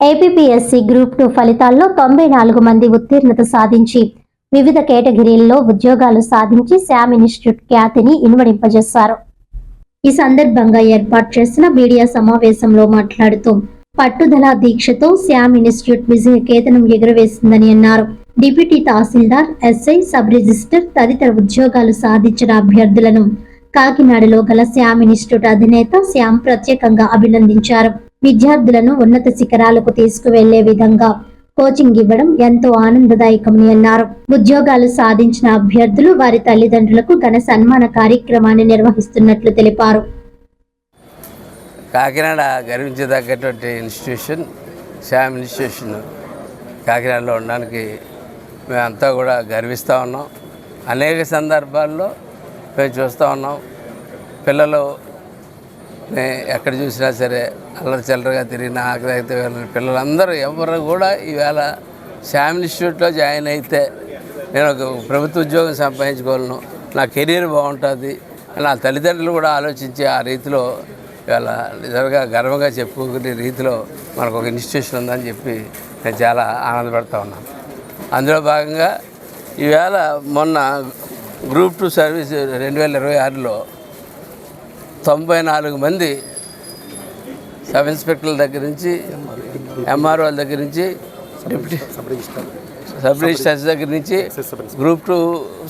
APPSC group two ఫలితాల్లో తొంభై నాలుగు మంది ఉత్తీర్ణత సాధించి వివిధ కేటగిరీల్లో ఉద్యోగాలు సాధించి శామ్ ఇన్స్టిట్యూట్ ఖ్యాతిని ఇనుమడింపజేశారు. ఈ సందర్భంగా ఏర్పాటు చేసిన మీడియా సమావేశంలో మాట్లాడుతూ పట్టుదల దీక్షతో శ్యామ్ ఇన్స్టిట్యూట్ విజయ కేతనం ఎగురవేసిందని అన్నారు. Deputy tahsildar SI sub register తదితర ఉద్యోగాలు సాధించిన అభ్యర్థులను కాకినాడలో గల శ్యామ్ ఇన్స్టిట్యూట్ అధినేత శ్యామ్ ప్రత్యేకంగా అభినందించారు. విద్యార్థులను ఉన్నత శిఖరాలకు తీసుకువెళ్ళే విధంగా కోచింగ్ ఇవ్వడం ఎంతో ఆనందదాయకమని అన్నారు. ఉద్యోగాలు సాధించిన అభ్యర్థులు వారి తల్లిదండ్రులకు ఘన సన్మాన కార్యక్రమాన్ని నిర్వహిస్తున్నట్లు తెలిపారు. కాకినాడ గర్వించదగ్గటువంటి ఇన్స్టిట్యూషన్ శ్యామ్ ఇన్స్టిట్యూషన్ కాకినాడలో ఉండడానికి మేమంతా కూడా గర్విస్తూ ఉన్నాం. అనేక సందర్భాల్లో మేము చూస్తూ ఉన్నాం. పిల్లలు ఎక్కడ చూసినా సరే అల్లరి చిల్లరగా తిరిగిన ఆకలి వెళ్ళిన పిల్లలందరూ ఎవరు కూడా ఈవేళ శ్యామ్ ఇన్స్టిట్యూట్లో జాయిన్ అయితే నేను ఒక ప్రభుత్వ ఉద్యోగం సంపాదించుకోగలను నా కెరీర్ బాగుంటుంది. నా తల్లిదండ్రులు కూడా ఆలోచించి ఆ రీతిలో ఇవాళ నిజంగా గర్వంగా చెప్పుకునే రీతిలో మనకు ఒక ఇన్స్టిట్యూషన్ ఉందని చెప్పి నేను చాలా ఆనందపడుతూ ఉన్నాను. అందులో భాగంగా ఈవేళ మొన్న గ్రూప్ టూ సర్వీస్ రెండు వేల ఇరవై ఆరులో తొంభై నాలుగు మంది సబ్ ఇన్స్పెక్టర్ల దగ్గర నుంచి ఎంఆర్ఓల దగ్గర నుంచి డిప్యూటీ సబ్ రిజిస్టర్స్ దగ్గర నుంచి గ్రూప్ టూ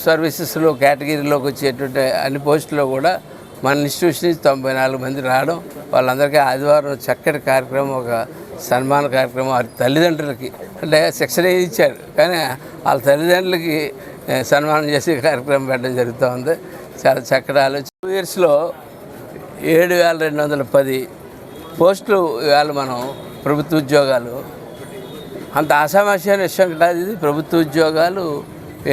సర్వీసెస్లో కేటగిరీలోకి వచ్చేటువంటి అన్ని పోస్టుల్లో కూడా మన ఇన్స్టిట్యూషన్ నుంచి తొంభై నాలుగు మంది రావడం వాళ్ళందరికీ ఆదివారం చక్కటి కార్యక్రమం ఒక సన్మాన కార్యక్రమం. వారి తల్లిదండ్రులకి అంటే శిక్షణ ఇచ్చారు కానీ వాళ్ళ తల్లిదండ్రులకి సన్మానం చేసే కార్యక్రమం పెట్టడం జరుగుతూ ఉంది. చాలా చక్కటి ఆలోచన. టూ ఇయర్స్లో ఏడు వేల రెండు వందల పది పోస్టులు ఇవాళ మనం ప్రభుత్వ ఉద్యోగాలు. అంత అసమస్యమైన విషయం కాదు ఇది. ప్రభుత్వ ఉద్యోగాలు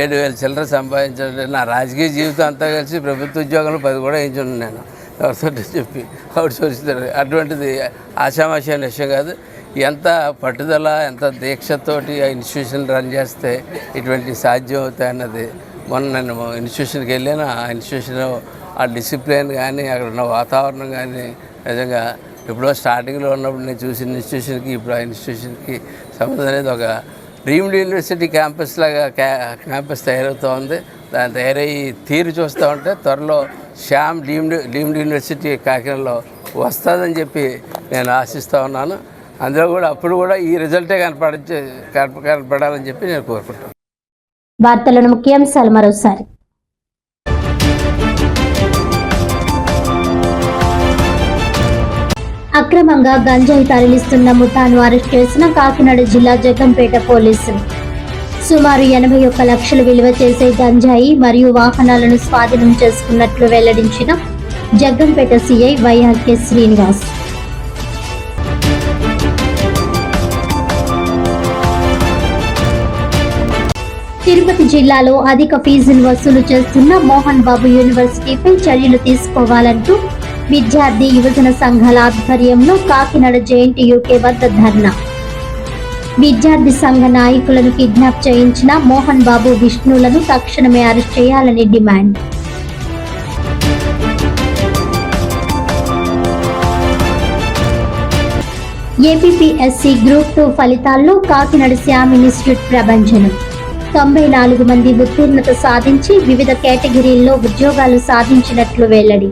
ఏడు వేల చిల్లర సంపాదించడం నా రాజకీయ జీవితం అంతా కలిసి ప్రభుత్వ ఉద్యోగాలు పది కూడా వేయించున్నాను నేను. ఎవరితో చెప్పి అవుట్ సోర్స్తారు అటువంటిది ఆశామాషమైన విషయం కాదు. ఎంత పట్టుదల ఎంత దీక్షతోటి ఆ ఇన్స్టిట్యూషన్ రన్ చేస్తే ఇటువంటి సాధ్యం అవుతాయి అన్నది మొన్న నేను ఇన్స్టిట్యూషన్కి వెళ్ళాను. ఆ ఇన్స్టిట్యూషన్ ఆ డిసిప్లిన్ కానీ అక్కడ ఉన్న వాతావరణం కానీ నిజంగా ఎప్పుడో స్టార్టింగ్లో ఉన్నప్పుడు నేను చూసిన ఇన్స్టిట్యూషన్కి ఇప్పుడు ఆ ఇన్స్టిట్యూషన్కి సంబంధం అనేది ఒక డ్రీమ్డ్ యూనివర్సిటీ క్యాంపస్ లాగా క్యా క్యాంపస్ తయారవుతూ ఉంది. దాని తయారయ్యి తీరు చూస్తూ ఉంటే త్వరలో శ్యామ్ డీమ్డ్ డీమ్డ్ యూనివర్సిటీ కాకినాడలో వస్తుందని చెప్పి నేను ఆశిస్తూ ఉన్నాను. అందులో కూడా అప్పుడు కూడా ఈ రిజల్టే కనపడ కనపడాలని చెప్పి నేను కోరుకుంటాను వార్తలను ముఖ్యాంశాలు మరోసారి అక్రమంగా గంజాయి తరలిస్తున్న ముఠాను అరెస్ట్ చేసిన కాకినాడ జిల్లా జగ్గంపేట పోలీసులు. సుమారు ఎనభై ఒక్క లక్షలు విలువ చేసే గంజాయి మరియు వాహనాలను స్వాధీనం చేసుకున్నట్లు వెల్లడించిన జగ్గంపేట సిఐ వైఆర్కే శ్రీనివాస్. తిరుపతి జిల్లాలో అధిక ఫీజును వసూలు చేస్తున్న మోహన్ బాబు యూనివర్సిటీపై చర్యలు తీసుకోవాలంటూ విద్యార్థి యువజన సంఘాల ఆధ్వర్యంలో కాకినాడ జేఎన్టీ యూకే వద్ద ధర్నా. విద్యార్థి సంఘ నాయకులను కిడ్నాప్ చేయించిన మోహన్ బాబు విష్ణులను తక్షణమే అరెస్ట్ చేయాలని డిమాండ్. ఏపీపీఎస్సీ గ్రూప్ టూ ఫలితాల్లో కాకినాడ శ్యామ్ ఇన్స్టిట్యూట్ ప్రభంజనం. తొంభై నాలుగు మంది ఉత్తీర్ణత సాధించి వివిధ కేటగిరీల్లో ఉద్యోగాలు సాధించినట్లు వెల్లడి.